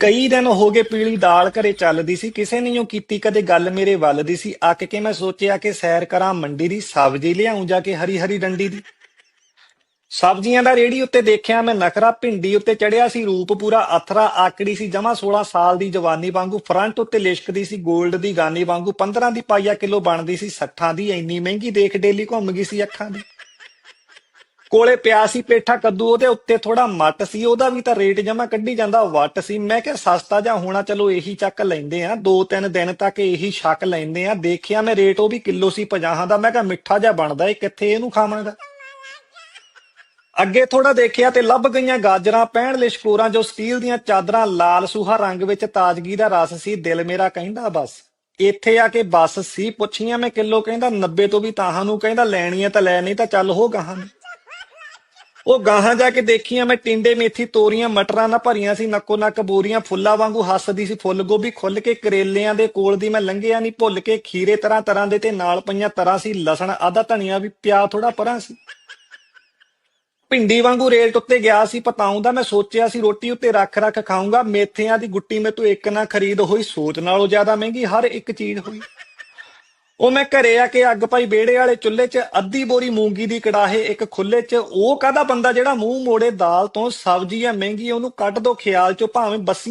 ਕਈ ਦਿਨ ਹੋ ਗਏ ਪੀਲੀ ਦਾਲ ਘਰੇ ਚੱਲਦੀ ਸੀ, ਕਿਸੇ ਨੇ ਉਹ ਕੀਤੀ, ਕਦੇ ਗੱਲ ਮੇਰੇ ਵੱਲ ਦੀ ਸੀ ਅੱਕ ਕੇ ਮੈਂ ਸੋਚਿਆ ਕਿ ਸੈਰ ਕਰਾਂ ਮੰਡੀ ਦੀ, ਸਬਜ਼ੀ ਲਿਆਉਂ ਜਾ ਕੇ ਹਰੀ ਹਰੀ ਡੰਡੀ ਦੀ। ਸਬਜ਼ੀਆਂ ਦਾ ਰੇੜੀ ਉੱਤੇ ਦੇਖਿਆ, ਮੈਂ ਨਖਰਾ ਭਿੰਡੀ ਉੱਤੇ ਚੜਿਆ ਸੀ, ਰੂਪ ਪੂਰਾ ਅਥਰਾ ਆਕੜੀ ਸੀ, ਜਮਾ 16 ਸਾਲ ਦੀ ਜਵਾਨੀ ਵਾਂਗੂ ਫਰੰਟ ਉੱਤੇ ਲਿਸ਼ਕਦੀ ਸੀ 골ਡ ਦੀ ਗਾਨੀ ਵਾਂਗੂ 15 ਦੀ ਪਾਈਆ ਕਿਲੋ ਬਣਦੀ ਸੀ 60 ਦੀ, ਇੰਨੀ ਮਹਿੰਗੀ ਦੇਖ ਡੇਲੀ ਘੁੰਮ ਗਈ ਸੀ ਅੱਖਾਂ ਦੀ। ਕੋਲੇ ਪਿਆ ਸੀ ਪੇਠਾ ਕੱਦੂ, ਉਹਦੇ ਉੱਤੇ ਥੋੜਾ ਮੱਟ ਸੀ, ਉਹਦਾ ਵੀ ਤਾਂ ਰੇਟ ਜਮਾ ਕੱਢੀ ਜਾਂਦਾ, ਵੱਟ ਸੀ। ਮੈਂ ਕਿਹਾ, ਸਸਤਾ ਜਾਂ ਹੋਣਾ, ਚਲੋ ਇਹੀ ਚੱਕ ਲੈਂਦੇ ਆ। ਦੋ ਤਿੰਨ ਦਿਨ ਤੱਕ ਇਹੀ ਛੱਕ ਲੈਂਦੇ ਆ। ਦੇਖਿਆ ਮੈਂ ਰੇਟ, ਉਹ ਵੀ ਕਿਲੋ ਸੀ 50 ਦਾ। ਮੈਂ ਕਿਹਾ, ਮਿੱਠਾ ਜਿਹਾ ਬਣਦਾ ਏ, ਕਿੱਥੇ ਇਹਨੂੰ ਖਾਵਾਂਗਾ? ਅੱਗੇ ਥੋੜਾ ਦੇਖਿਆ ਤੇ ਲੱਭ ਗਈਆਂ ਗਾਜਰਾਂ, ਪੈਣ ਲਿਸ਼ਕੋਰਾਂ ਜੋ ਸਟੀਲ ਦੀਆਂ ਚਾਦਰਾਂ, ਲਾਲ ਸੂਹਾ ਰੰਗ ਵਿੱਚ ਤਾਜ਼ਗੀ ਦਾ ਰਸ ਸੀ, ਦਿਲ ਮੇਰਾ ਕਹਿੰਦਾ, ਬਸ। ਇੱਥੇ ਆ ਕੇ ਬੱਸ ਸੀ, ਪੁੱਛੀਆਂ ਮੈਂ ਕਿਲੋ, ਕਹਿੰਦਾ 90 ਤੋਂ ਵੀ ਤਾਹਾਂ ਨੂੰ ਕਹਿੰਦਾ, ਲੈਣੀ ਹੈ ਤਾਂ ਲੈ, ਨਹੀਂ ਤਾਂ ਚੱਲ, ਹੋ ਗਾਹਾਂ ਨੂੰ। ਉਹ ਗਾਹਾਂ ਜਾ ਕੇ ਦੇਖੀਆਂ, ਮੈਂ ਟਿੰਡੇ ਮੇਥੀ ਤੋਰੀਆਂ, ਮਟਰਾਂ ਨਾਲ ਭਰੀਆਂ ਸੀ, ਨੱਕੋ ਨੱਕ ਬੋਰੀਆਂ, ਫੁੱਲਾਂ ਵਾਂਗੂ ਹੱਸਦੀ ਸੀ, ਫੁੱਲ ਗੋਭੀ ਖੁੱਲ ਕੇ ਕਰੇਲਿਆਂ ਦੇ ਕੋਲ ਦੀ ਮੈਂ ਲੰਘਿਆ ਨਹੀਂ ਭੁੱਲ ਕੇ ਖੀਰੇ ਤਰ੍ਹਾਂ ਤਰ੍ਹਾਂ ਦੇ ਤੇ ਨਾਲ ਪਈਆਂ ਤਰ੍ਹਾਂ ਸੀ, ਲਸਣ ਆਦਾ ਧਨੀਆ ਵੀ ਪਿਆ ਥੋੜਾ ਪਰਾਂ ਸੀ। ਭਿੰਡੀ ਵਾਂਗੂ ਰੇਲ ਉੱਤੇ ਗਿਆ ਸੀ, ਪਤਾਉਂਦਾ ਮੈਂ ਸੋਚਿਆ ਸੀ ਰੋਟੀ ਉੱਤੇ ਰੱਖ ਰੱਖ ਖਾਊਂਗਾ, ਮੇਥਿਆਂ ਦੀ ਗੁੱਟੀ ਮੇ ਤੋਂ ਇੱਕ ਨਾ ਖਰੀਦ ਹੋਈ, ਸੋਚ ਨਾਲੋਂ ਜ਼ਿਆਦਾ ਮਹਿੰਗੀ ਹਰ ਇੱਕ ਚੀਜ਼ ਹੋਈ। ਉਹ ਮੈਂ ਘਰੇ ਆ ਕੇ ਅੱਗ ਪਾਈ ਵਿਹੜੇ ਵਾਲੇ ਚੁੱਲ੍ਹੇ 'ਚ, ਅੱਧੀ ਬੋਰੀ ਮੂੰਗੀ ਦੀ ਕੜਾਹੇ ਇੱਕ ਖੁੱਲੇ 'ਚ। ਉਹ ਕਾਹਦਾ ਬੰਦਾ ਜਿਹੜਾ ਮੂੰਹ ਮੋੜੇ ਦਾਲ ਤੋਂ ਸਬਜ਼ੀ ਆ ਮਹਿੰਗੀ ਉਹਨੂੰ ਕੱਢ ਦੋ ਖਿਆਲ 'ਚੋਂ, ਭਾਵੇਂ ਬੱਸੀ